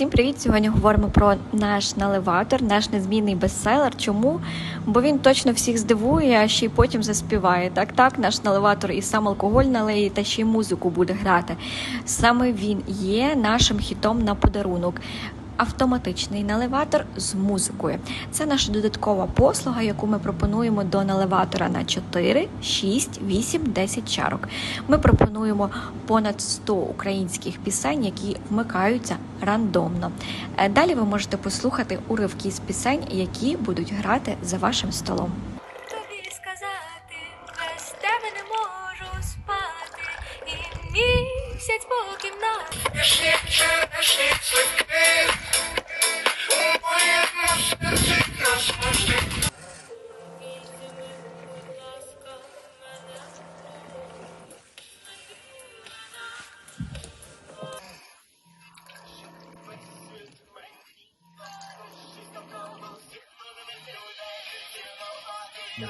Всім привіт! Сьогодні говоримо про наш наливатор, наш незмінний бестселер. Чому? Бо він точно всіх здивує, а ще й потім заспіває. Так, так, наш наливатор і сам алкоголь налиє, та ще й музику буде грати. Саме він є нашим хітом на подарунок. Автоматичний наливатор з музикою. Це наша додаткова послуга, яку ми пропонуємо до наливатора на 4, 6, 8, 10 чарок. Ми пропонуємо понад 100 українських пісень, які вмикаються рандомно. Е, Далі ви можете послухати уривки з пісень, які будуть грати за вашим столом. тобі сказати, без тебе не можу спати, і місяць по кімнаті. Yeah.